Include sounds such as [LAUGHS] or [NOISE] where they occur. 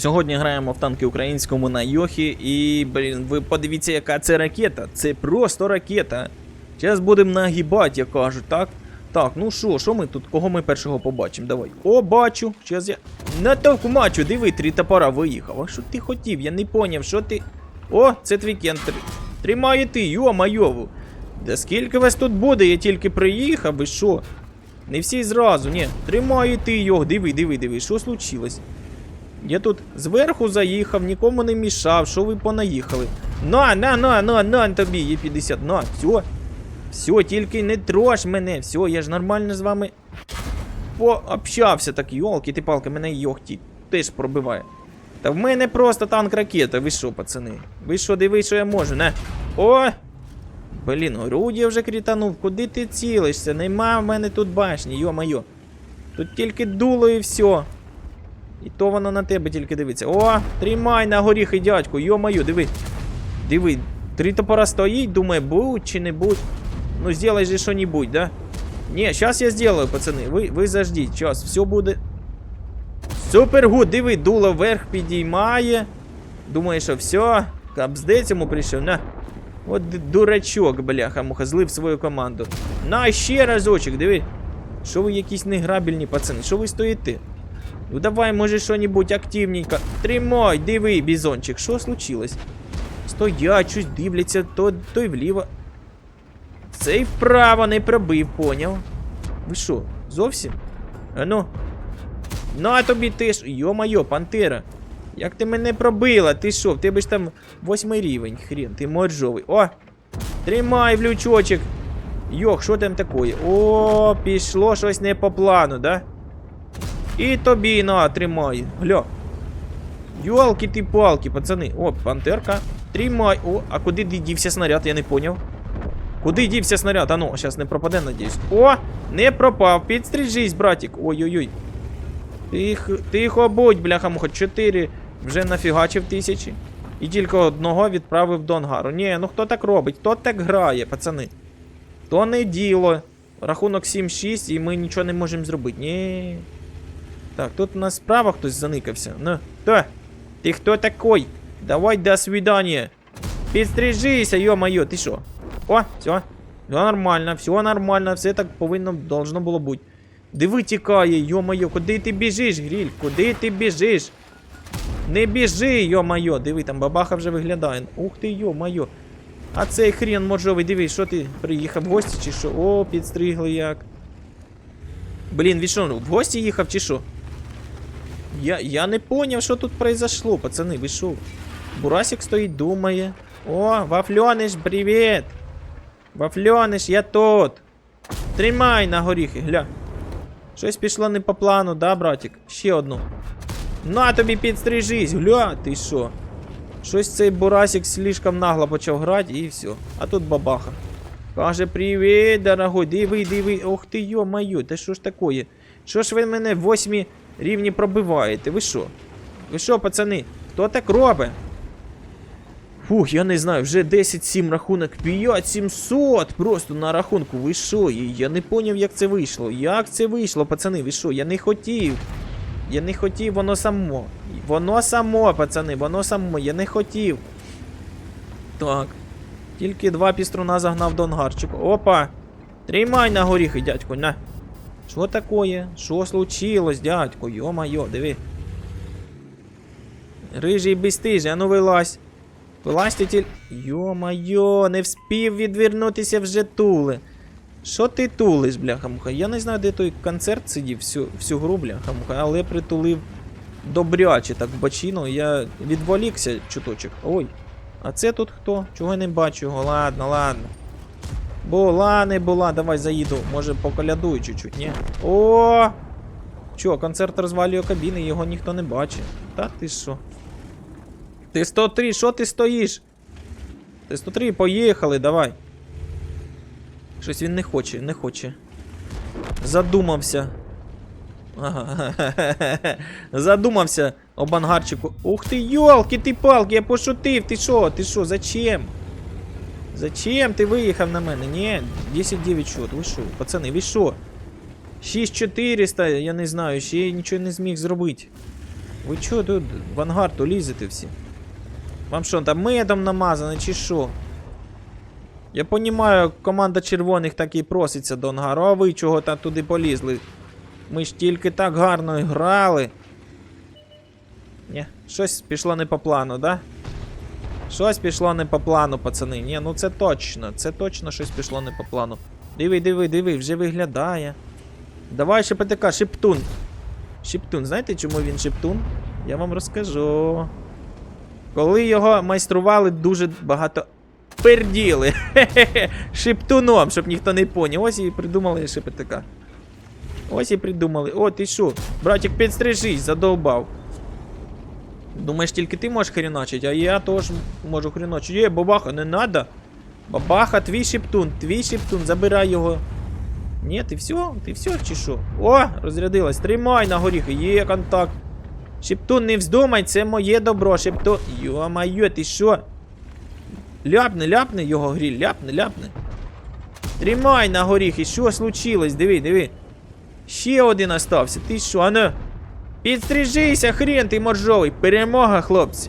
Сьогодні граємо в танки українському на Йохі, і, блін, ви подивіться, яка це ракета. Це просто ракета. Зараз будемо нагибати, як кажуть, так? Так, ну що, що ми тут? Кого ми першого побачимо? Давай. О, бачу. Зараз я. Натовку мачу, диви, три топора виїхав. А що ти хотів? Я не поняв, що ти. О, це твій кентр. Тримає ти, йо-майову. Да скільки вас тут буде? Я тільки приїхав, ви що? Не всі зразу, ні. Тримає ти його. Диви, диви, диви, що случилось? Я тут зверху заїхав, нікому не мішав, що ви понаїхали. На, на, на, на, на тобі, є 50, на, все. Все, тільки не трожь мене, все, я ж нормально з вами пообщався так, йолки ти палки, мене йохті теж пробиває. Та в мене просто танк ракета, ви що, пацани? Ви що, диви, що я можу, не? О! Блін, груді вже крітанув, куди ти цілишся? Нема в мене тут башні, йо-майо. Тут тільки дуло і все. І то воно на тебе тільки дивиться. О, тримай на горіхи, дядьку, йо-моє, диви. Диви, три топора стоїть, думає, будь чи не будь. Ну, сделай же что-нибудь, да? Не, сейчас я сделаю, пацани. Ви, ви заждіть, час, все буде. Супер гуд, диви, дуло вверх підіймає. Думає, що все, капздець йому прийшов, на. От дурачок, бляха, муха, злив свою команду. На, ще разочок, диви. Що ви якісь неграбельні, пацани, що ви стоїте? Ну давай, може, що-нибудь активненько. Тримай, диви, бізончик, що случилось? Стоять, щось дивляться, то, то й вліво. Цей вправо не пробив, поняв. Ви що, зовсім? Ану. На тобі ти ж. Йо-майо, пантера. Як ти мене пробила? Ти що? В тебе ж там восьмий рівень, хрен, ти моржовий. О! Тримай, влючочок. Йох, що там таке? О, пішло щось не по плану, да? І тобі на, тримай. Гля. Йолки ти палки, пацани. О, пантерка. Тримай. О, а куди дівся снаряд, я не поняв. Куди дівся снаряд? А ну, зараз не пропаде, надіюсь. О, не пропав. Підстрижись, братик. Ой-ой-ой. Тихо, тихо будь, бляха-муха. Чотири вже нафігачив тисячі. І тільки одного відправив до ангару. Ні, ну хто так робить? Хто так грає, пацани? То не діло. Рахунок 7-6 і ми нічого не можемо зробити. Ні. Так, тут у нас справа хтось заникався. Ну, хто? Ти хто такой? Давай до свидания. Підстрижися, ё-моё, ти що? О, все. Все нормально, все нормально, все так повинно должно було бути. Диви тікає, йо-моє, куди ти біжиш, Гріль? Куди ти біжиш? Не біжи, йо-моє, диви, там бабаха вже виглядає. Ух ти, йо-моє. А цей хрен моржовий, диви, що ти приїхав в гості чи що? О, підстригли як. Блін, він що, в гості їхав чи що? Я, я не поняв, що тут произошло, пацани, ви? Бурасик стоїть, думає. О, Вафльониш, привіт! Вафльониш, я тут. Тримай на горіхи, гля. Щось пішло не по плану, да, братик? Ще одну. На тобі підстрижись, гля, ти що? Щось цей бурасик слишком нагло почав грати і все. А тут бабаха. Каже, привіт, дорогой, диви, диви. Ох ти йо-моє, та що ж такое? Що ж ви мене в восьмі рівні пробиваєте? Ви що? Ви що, пацани? Хто так робить? Фух, я не знаю, вже 10-7 рахунок 5700 просто на рахунку. Ви що? Я не поняв, як це вийшло. Як це вийшло, пацани? Ви що? Я не хотів. Я не хотів, воно само. Воно само, пацани, воно само, я не хотів. Так. Тільки два піструна загнав до ангарчика. Опа! Тримай на горіхи, дядько, на. Що такое? Що случилось, дядько? Йо-майо, диви. Рижий бестижий, а ну вилазь. Вилазьте тіль. Йо-майо, не вспів відвернутися вже тули. Що ти тулиш, бляха-муха? Я не знаю, де той концерт сидів всю, всю гру, бляха-муха, але притулив добряче так в. Я відволікся чуточок. Ой. А це тут хто? Чого я не бачу його? Ладно, ладно. Була, не була, давай заїду. Може поколядую чуть-чуть, ні? О! Чо, концерт розвалює кабіни, його ніхто не бачить. Та ти що? Ти 103, що ти стоїш? Ти 103, поїхали, давай. Щось він не хоче, не хоче. Задумався. Ага. [LAUGHS] Задумався об ангарчику. Ух ти, йолки, ти палки, я пошутив. Ти що? Ти що? Зачем? Зачем ти виїхав на мене? Ні, 10-9 шот, ви що? Пацани, ви що? 6400, я не знаю, ще я нічого не зміг зробити. Ви чого тут в ангар то лізете всі? Вам що, там медом намазано чи що? Я понімаю, команда червоних так і проситься до ангару, а ви чого там туди полізли? Ми ж тільки так гарно грали. Ні, щось пішло не по плану, да? Щось пішло не по плану, пацани. Ні, ну це точно, це точно щось пішло не по плану. Диви, диви, диви, вже виглядає. Давай ще ПТК, Шептун. Шептун, знаєте, чому він Шептун? Я вам розкажу. Коли його майстрували дуже багато перділи. [LAUGHS] Шептуном, щоб ніхто не поняв. Ось і придумали ШПТК. Ось і придумали. О, ти що? Братик, підстрижись, задовбав. Думаєш, тільки ти можеш хріночить, а я теж можу хріночити. Є, бабаха, не надо. Бабаха, твій шептун, твій шептун, забирай його. Ні, ти все, ти все чи що? О, розрядилась. Тримай на горіхи, є контакт. Шептун, не вздумай, це моє добро, шептун. Йо-майо, ти що? Ляпни, ляпни його гріль, ляпни, ляпни. Тримай на горіхи, що случилось? Диви, диви. Ще один остався. Ти що, ану? Підстрижися, хрен ти моржовий. Перемога, хлопці.